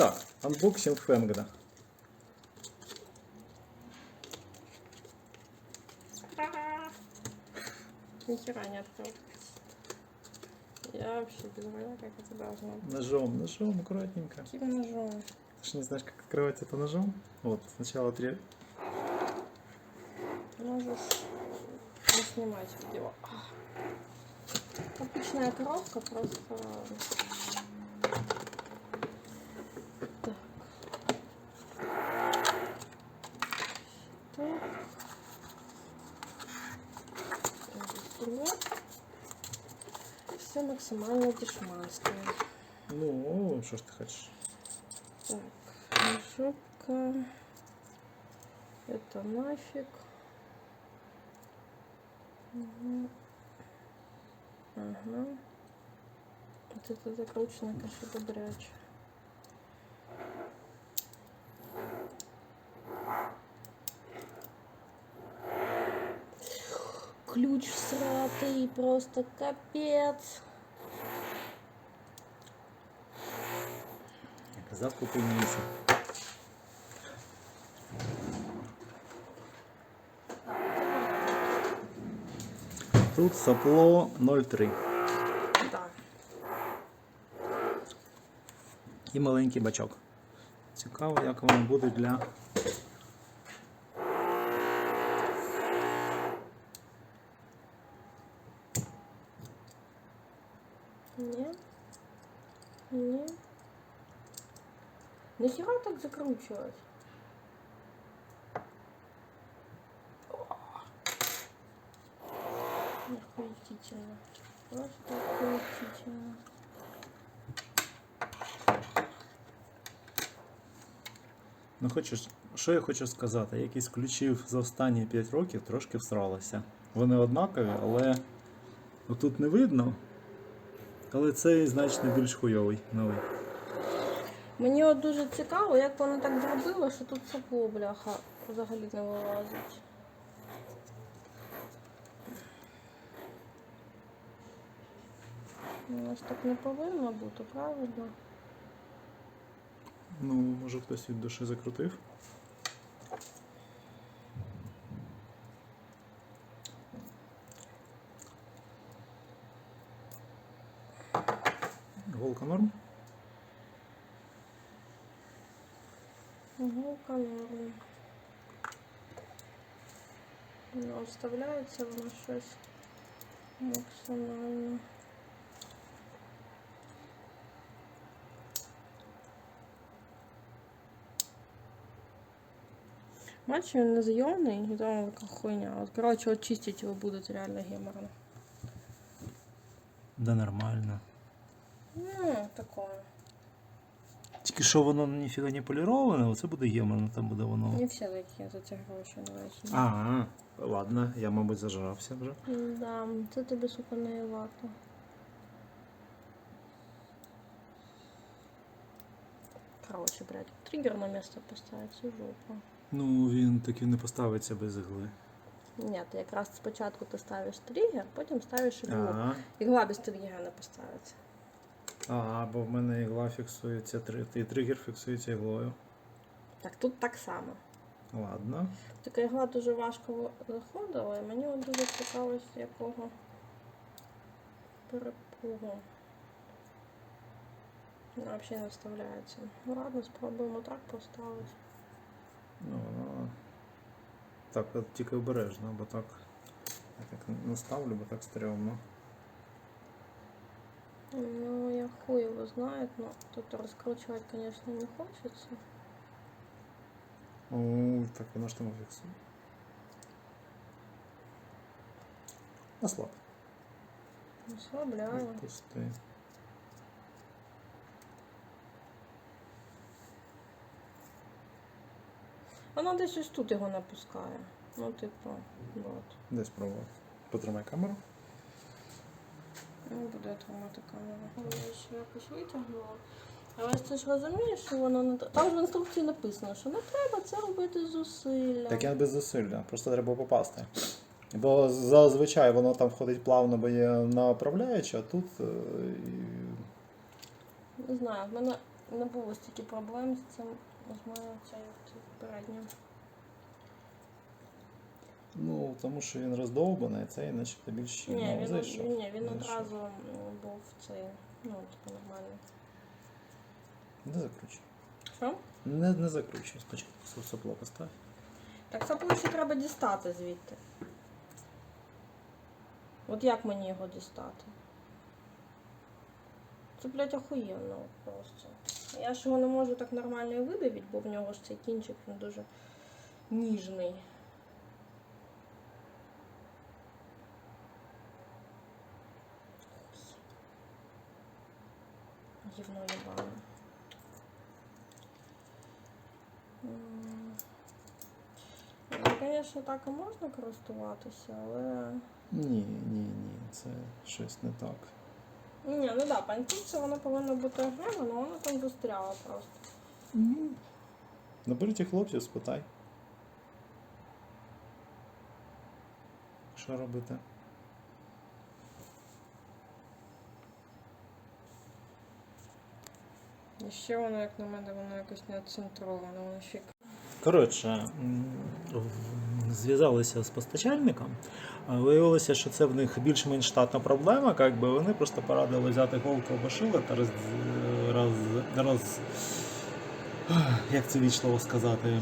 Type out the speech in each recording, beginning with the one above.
Итак, анбоксинг Фенгда. Нихера не открыл. Я вообще без войны, как это должно быть. Ножом, ножом, аккуратненько. Каким ножом? Ты же не знаешь, как открывать это ножом? Вот, сначала три... Можешь не снимать видео. Обычная коробка, просто... Так. Так. Все максимально дешманское. Ну, что ж ты хочешь? Так, жопка. Это нафиг. Мгм. Ага. Вот это закручено, конечно, добряче. Ключ всратый, просто капец. Я казав, місце. Тут сопло 0,3 Да. і маленький бачок. Цікаво, як воно буде для. Не. Не. Нахера так закручивать? Охуительно. Просто охуительно. Ну, хочеш, що я хочу сказати? Якісь ключів за останні 5 років трошки всралося. Вони однакові, але тут не видно. Але цей значно більш хуйовий новий. Мені от дуже цікаво, як воно так зробило, що тут сопло, бляха, взагалі не вилазить. У нас так не повинно бути, правильно? Ну, може хтось від душі закрутив. Голка норм? Угу, норм. Ну, вставляється воно щось максимально. Бачиш, він незйомний, і там така хуйня. От, коротше, очистити його будуть реально геморно. Да нормально. Тільки що воно ніфіга не поліроване, оце буде геморно, там буде воно. Не всі такі за ці гроші не А, ладно, я, мабуть, зажрався вже. Да, це тобі, сука, не варто. Короче, блядь, триггер на место поставить, це жопа. Ну, він таки не поставиться без ігли. Ні, ти якраз спочатку ти ставиш триггер, потім ставиш іглу. Ага. Ігла без триггера не поставиться. Ага, бо в мене ігла фіксується, і тригер фіксується іглою. Так тут так само. Ладно. Така ігла дуже важко заходила, і мені от дуже цікаво, з якого перепугу. Вона взагалі не вставляється. Ну ладно, спробуємо так поставити. Ну, воно... Так, от тільки обережно, бо так. Я так наставлю, бо так стрьомно. Ну, я хуй его знает, но тут раскручивать, конечно, не хочется. О, так воно ж там фіксує. Ослаб. Ослабляю. Пусти. Вона десь ось тут його напускає. Ну, типу, от. Де спробувати? Потримай камеру. Ну, буде тримати камеру. Я ще якось витягнула. Але ти ж розумієш, що воно не Там ж в інструкції написано, що не треба це робити зусилля. Так я без зусилля, просто треба попасти. Бо зазвичай воно там входить плавно, бо є направляюче, а тут. е, і- Не знаю, в мене не було стільки проблем з цим. З моєю цією передньою. Ну, тому що він роздовбаний, цей начебто більш щільно Ні, він, зайшов. ні, він Зайшов. одразу м, був цей, ну, типу, нормальний. Не закручуй. Що? Не, не закручуй. Спочатку сопло постав. Так це ще треба дістати звідти. От як мені його дістати? Це, блядь, охуєнно просто. Я ж його не можу так нормально і видавити, бо в нього ж цей кінчик він дуже ніжний. Гівно їбане. М. Ну, звісно, так і можна користуватися, але. Ні, ні, ні, це щось не так. Ні, ну по інструкції воно повинно бути окремо, але воно там застряло просто. Наберіть хлопців, спитай. Що робити? І ще воно, як на мене, воно якось не центроване, воно ще. Коротше, зв'язалися з постачальником. Виявилося, що це в них більш-менш штатна проблема. Як би вони просто порадили взяти голку або шило та роз, роз, роз, як це вічливо сказати.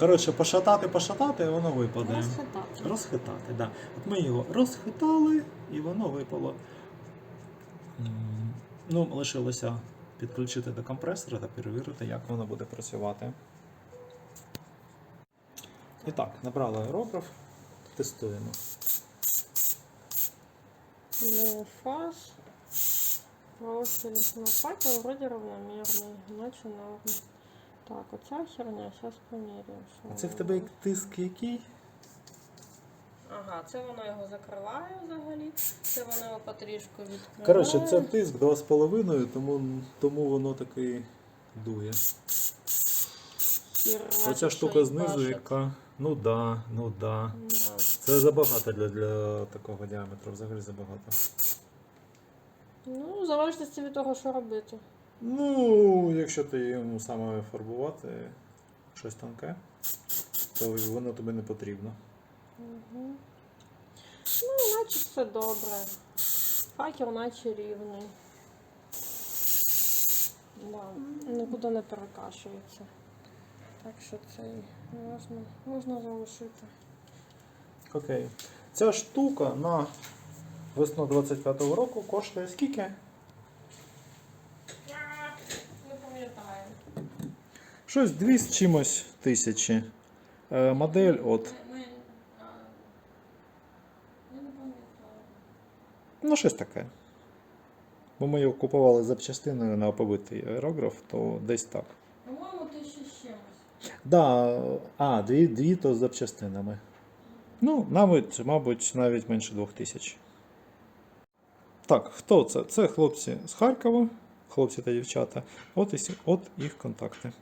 Коротше, пошатати, пошатати, і воно випаде. Розхитати. Розхитати, так. Да. От ми його розхитали і воно випало. Ну, лишилося підключити до компресора та перевірити, як воно буде працювати. І так, набрали аерограф, тестуємо. Фаз. Ну, факел вроде равномерный, иначе норм. Так, оця херня, зараз поміряємо. А це в тебе тиск який? Ага, це воно його закриває взагалі. Це воно його потрішку відкриває. Коротше, це тиск 2,5, тому, тому воно таки дує. Хіра, Оця штука знизу, яка. Ну да, ну да. Да. Це забагато для, для такого діаметру, взагалі забагато. Ну, в залежності від того, що робити. Ну, якщо ти йому саме фарбувати щось тонке, то воно тобі не потрібно. Угу. Ну, наче все добре. Факел наче рівний. Да, нікуди не перекашується. Так що це можна, можна залишити. Окей. Ця штука на весну 25-го року коштує скільки? Не пам'ятаю. Щось 2 з чимось тисячі. Е, модель от. Ми, ми, а, я не пам'ятаю. Ну, щось таке. Бо ми його купували запчастиною на побитий аерограф, то десь так. По-моєму, тисяча з чимось. Да, а, дві, дві то з запчастинами. Ну, навіть, мабуть, навіть менше двох тисяч. Так, хто це? Це хлопці з Харкова, хлопці та дівчата. От, і, от їх контакти.